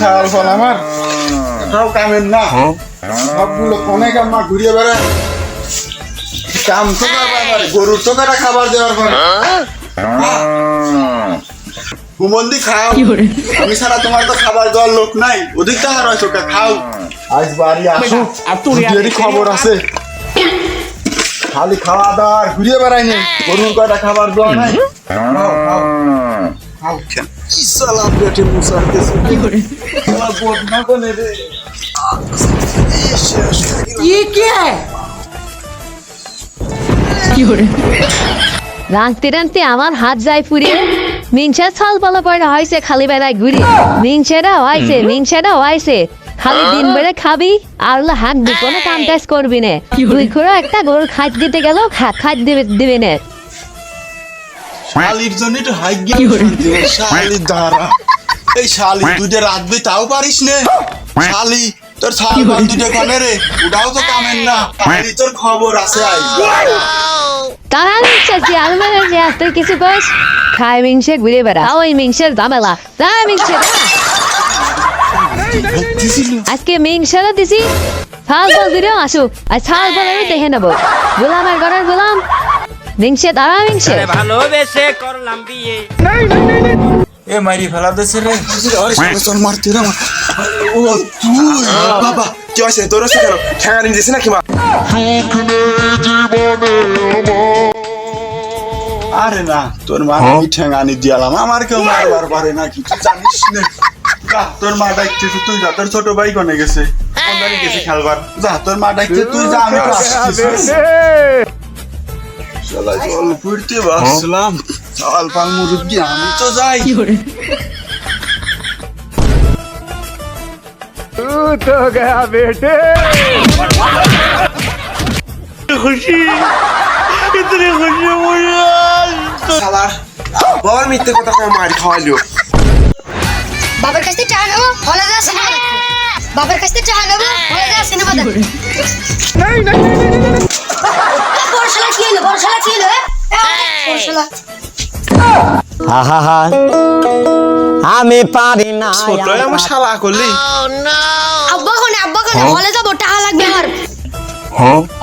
ছাগল ফল আমার। এটাও কামের না। সবগুলো অনেক আমার ঘুরিয়ে বেড়ায়। কাম তো আবার গরুর তো করে খাবার দেওয়ার পরে কুমন্দি খাও। আমি ছাড়া তোমার তো খাবার দেওয়ার লোক নাই। ওদিক টাকা রয়েছে ওকে খাও। আজ বাড়ি আসো। আর তোর খবর আছে খালি খাওয়া দাওয়া আর ঘুরিয়ে বেড়াইনি গরুর কয়টা খাবার দেওয়া নাই। খাও, খাও। খাও। ইসালাম পেটে মুসাইতেছে কি করে? আমার হাত যায় পুড়ে। মিনছা ছাল পালা পড়া হয়েছে খালি বেড়ায় ঘুরি। মিনছেরা হয়েছে মিনছেরা হয়েছে। খালি দিন বেড়ে খাবি আর হাত দিয়ে কোনো কাম কাজ করবি না। দুই খোড়া একটা গরুর খাট দিতে গেলেও খাট খাট দিবে না। শালির জন্য একটু হাই গিয়ে শালির দ্বারা এই শালি দুইটা রাখবি তাও পারিস নে? শালি তোর পাল দুইটা কনে রে ওটাও তো কামেন না। শালি তোর খবর আছে আই। তারা নিচ্ছে আমি মানে যে তুই কিছু কস? খায় মিংসে ঘুরে বেড়া। ওই মিংসের দামেলা তা মিংসে আজকে মিংসেরা দিছি। বল আসুক। আর ছাল বল আমি দেখে নেব। গোলামের ঘরের গোলাম। মিংসে দাঁড়া মিংসে ভালোবেসে করলাম বিয়ে। এ মারি ফেলা দিছে রে। আরে চল মারতে রে ও তুই বাবা কি হয়েছে? তোর হচ্ছে কেন? ঠেঙা নিয়ে দিছে নাকি মা? আরে না তোর মা কি ঠেঙানি দিয়ালাম। আমার কেউ মারবার পারে না কিছু জানিস না। তোর মা ডাকছে তুই যা। তোর ছোট ভাই কনে গেছে? গেছে খেলবার? যা তোর মা ডাকছে তুই যা আমি জল ফুটতে বাসলাম চাল পাল মুরব্বি আমি তো যাই শালা বাবার মিথ্যে কথা কয়ে মার খাওয়াইলো বাবার কাছ থেকে টাকা নেব হলে যা সিনেমা বাবার কাছ থেকে টাকা নেব হলে যা সিনেমা দেখব কি হলো? কি হলো বড়শালা আমি পারি না ছোটই আমার শালা করলি। আব্বা কোনে আব্বা কোনে? হলে যাব টাকা লাগবে আমার।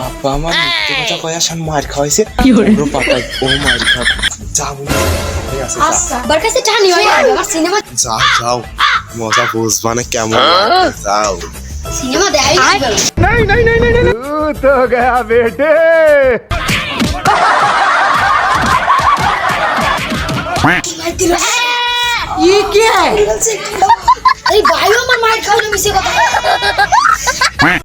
আব্বা আমার মিথ্যে কথা কয়ে আসান মার খাওয়াইছে। পুরো পাতাই ও মার খাও যাব কাছ আমার সিনেমা যাও যাও। মজা বুঝবা না কেমন যাও। সিনেমা দেখাই গেল ये ই কে? এই ভাইও আমার মায়ের খাওয়ানো মিশে কথা